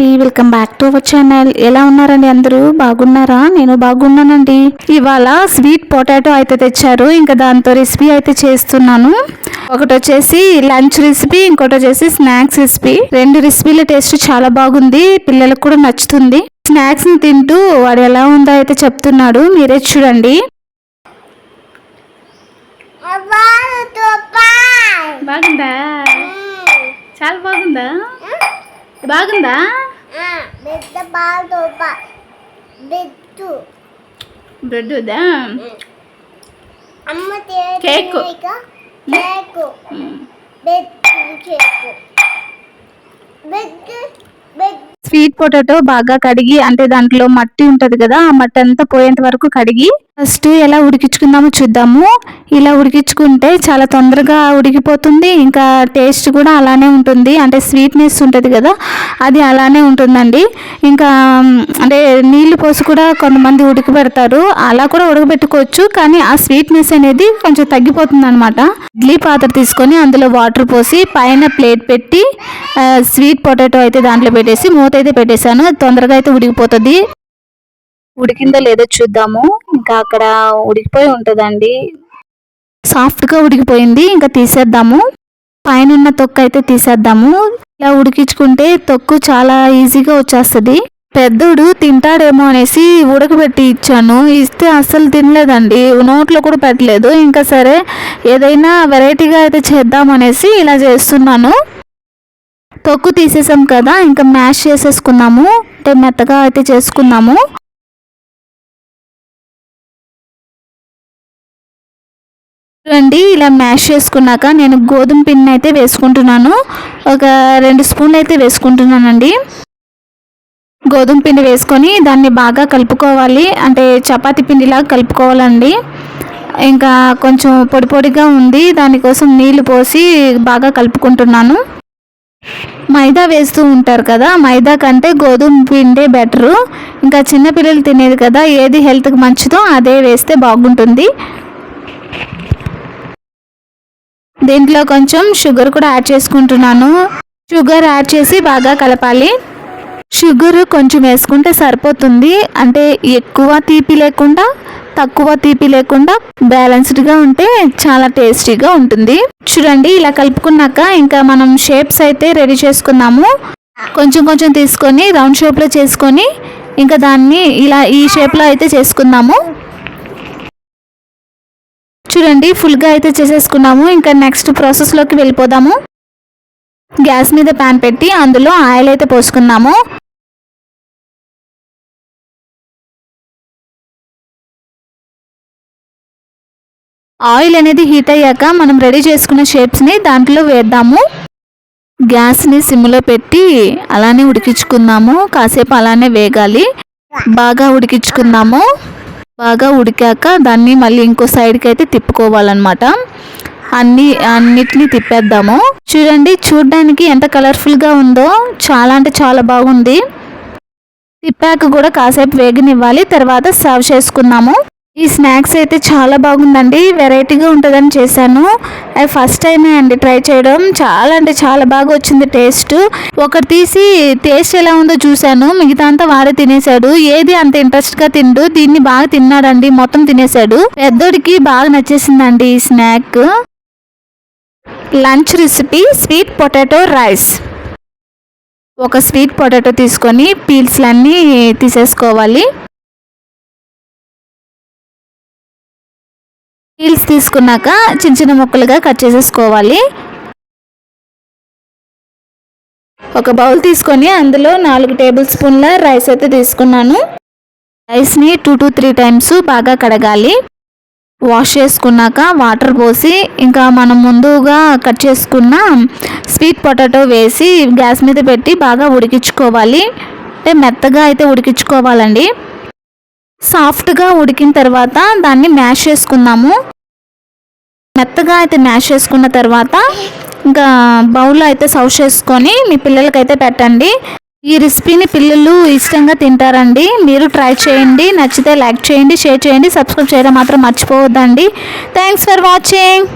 అండి. Welcome back to our channel ఎలా ఉన్నారండి అందరూ? బాగున్నారా? నేను బాగున్నానండి. ఇవాళ స్వీట్ పొటాటో అయితే తెచ్చారు. ఇంకా దాంతో రెసిపీ అయితే చేస్తున్నాను. ఒకటి వచ్చేసి లంచ్ రెసిపీ ఇంకోటి వచ్చేసి స్నాక్స్ రెసిపీ రెండు రెసిపీల టేస్ట్ చాలా బాగుంది. పిల్లలకు కూడా నచ్చుతుంది. స్నాక్స్ని తింటూ వాడు ఎలా ఉందో అయితే చెప్తున్నాడు. మీరే చూడండి. బాగుందా? చాలా బాగుందా? బాగుందా? పెద్ద బ్రెడ్ అమ్మ కేక్. కేకు. బెట్టు కేకు. బెడ్ బెడ్ స్వీట్ పొటాటో బాగా కడిగి అంటే దాంట్లో మట్టి ఉంటది కదా ఆ మట్టి అంతా పోయేంత వరకు కడిగి ఫస్ట్ ఎలా ఉడికించుకుందామో చూద్దాము. ఇలా ఉడికించుకుంటే చాలా తొందరగా ఉడికిపోతుంది. ఇంకా టేస్ట్ కూడా అలానే ఉంటుంది. అంటే స్వీట్నెస్ ఉంటుంది కదా అది అలానే ఉంటుందండి. ఇంకా అంటే నీళ్ళు పోసి కూడా కొంతమంది ఉడకబెడతారు అలా కూడా ఉడకబెట్టుకోవచ్చు. కానీ ఆ స్వీట్నెస్ అనేది కొంచెం తగ్గిపోతుంది అనమాట ఇడ్లీ పాత్ర తీసుకొని అందులో వాటర్ పోసి పైన ప్లేట్ పెట్టి స్వీట్ పొటాటో అయితే దాంట్లో పెట్టేసి మూత అయితే పెట్టేశాను. తొందరగా అయితే ఉడికిపోతుంది. ఉడికిందో లేదో చూద్దాము. ఇంకా అక్కడ ఉడికిపోయి ఉంటుందండి. సాఫ్ట్గా ఉడికిపోయింది. ఇంకా తీసేద్దాము. పైన ఉన్న తొక్కు అయితే తీసేద్దాము. ఇలా ఉడికించుకుంటే తొక్కు చాలా ఈజీగా వచ్చేస్తుంది. పెద్దోడు తింటాడేమో అనేసి ఉడకబెట్టి ఇచ్చాను. ఇస్తే అస్సలు తినలేదండి. నోట్లో కూడా పెట్టలేదు. ఇంకా సరే ఏదైనా వెరైటీగా అయితే చేద్దామనేసి ఇలా చేస్తున్నాను. తొక్కు తీసేసాం కదా ఇంకా మ్యాష్ చేసేసుకున్నాము. అంటే మెత్తగా అయితే చేసుకున్నాము. చూడండి ఇలా మ్యాష్ చేసుకున్నాక నేను గోధుమ పిండిని అయితే వేసుకుంటున్నాను. ఒక రెండు స్పూన్లు అయితే వేసుకుంటున్నానండి. గోధుమ పిండి వేసుకొని దాన్ని బాగా కలుపుకోవాలి. అంటే చపాతీ పిండిలా కలుపుకోవాలండి. ఇంకా కొంచెం పొడి పొడిగా ఉంది. దానికోసం నీళ్ళు పోసి బాగా కలుపుకుంటున్నాను. మైదా వేస్తూ ఉంటారు కదా మైదా కంటే గోధుమ పిండే బెటరు. ఇంకా చిన్నపిల్లలు తినేది కదా ఏది హెల్త్కి మంచిదో అదే వేస్తే బాగుంటుంది. దీంట్లో కొంచెం షుగర్ కూడా యాడ్ చేసుకుంటున్నాను. షుగర్ యాడ్ చేసి బాగా కలపాలి. షుగర్ కొంచెం వేసుకుంటే సరిపోతుంది. అంటే ఎక్కువ తీపి లేకుండా తక్కువ తీపి లేకుండా బ్యాలెన్స్డ్గా ఉంటే చాలా టేస్టీగా ఉంటుంది. చూడండి ఇలా కలుపుకున్నాక ఇంకా మనం షేప్స్ అయితే రెడీ చేసుకుందాము కొంచెం కొంచెం తీసుకొని రౌండ్ షేప్లో చేసుకొని ఇంకా దాన్ని ఇలా ఈ షేప్లో అయితే చేసుకుందాము. చూడండి ఫుల్గా అయితే చేసేసుకున్నాము. ఇంకా నెక్స్ట్ ప్రాసెస్లోకి వెళ్ళిపోదాము. గ్యాస్ మీద ప్యాన్ పెట్టి అందులో ఆయిల్ అయితే పోసుకున్నాము. ఆయిల్ అనేది హీట్ అయ్యాక మనం రెడీ చేసుకున్న షేప్స్ని దాంట్లో వేద్దాము. గ్యాస్ని సిమ్లో పెట్టి అలానే ఉడికించుకుందాము కాసేపు అలానే వేగాలి. బాగా ఉడికించుకుందాము బాగా ఉడికాక దాన్ని మళ్ళీ ఇంకో సైడ్కి అయితే తిప్పుకోవాలన్నమాట. అన్ని అన్నిటిని తిప్పేద్దాము. చూడండి చూడడానికి ఎంత కలర్ఫుల్గా ఉందో. చాలా అంటే చాలా బాగుంది. తిప్పాక కూడా కాసేపు వేగనివ్వాలి. తర్వాత సర్వ్ చేసుకున్నాము ఈ స్నాక్స్ అయితే చాలా బాగుందండి. వెరైటీగా ఉంటుందని చేశాను. అది ఫస్ట్ టైమే అండి ట్రై చేయడం. చాలా అంటే చాలా బాగా వచ్చింది టేస్ట్. ఒకటి తీసి టేస్ట్ ఎలా ఉందో చూశాను. మిగతా అంతా వాడే తినేశాడు. ఏది అంత ఇంట్రెస్ట్గా తిండు దీన్ని బాగా తిన్నాడండి. మొత్తం తినేశాడు. పెద్దోడికి బాగా నచ్చేసిందండి ఈ snack. Lunch recipe sweet potato rice. ఒక స్వీట్ పొటాటో తీసుకొని పీల్స్లన్నీ తీసేసుకోవాలి. పీల్స్ తీసుకున్నాక చిన్న చిన్న ముక్కలుగా కట్ చేసేసుకోవాలి. ఒక బౌల్ తీసుకొని అందులో నాలుగు టేబుల్ స్పూన్ల రైస్ అయితే తీసుకున్నాను. రైస్ని టూ టు త్రీ టైమ్స్ బాగా కడగాలి. వాష్ చేసుకున్నాక వాటర్ పోసి ఇంకా మనం ముందుగా కట్ చేసుకున్న స్వీట్ పొటాటో వేసి గ్యాస్ మీద పెట్టి బాగా ఉడికించుకోవాలి. అంటే మెత్తగా అయితే ఉడికించుకోవాలండి. సాఫ్ట్గా ఉడికిన తర్వాత దాన్ని మ్యాష్ చేసుకుందాము. మెత్తగా అయితే మ్యాష్ చేసుకున్న తర్వాత ఇంకా బౌల్లో అయితే సర్వ్ చేసుకొని మీ పిల్లలకైతే పెట్టండి. ఈ రెసిపీని పిల్లలు ఇష్టంగా తింటారండి. మీరు ట్రై చేయండి. నచ్చితే లైక్ చేయండి షేర్ చేయండి సబ్స్క్రైబ్ చేయడం మాత్రం మర్చిపోవద్దండి. Thanks for watching.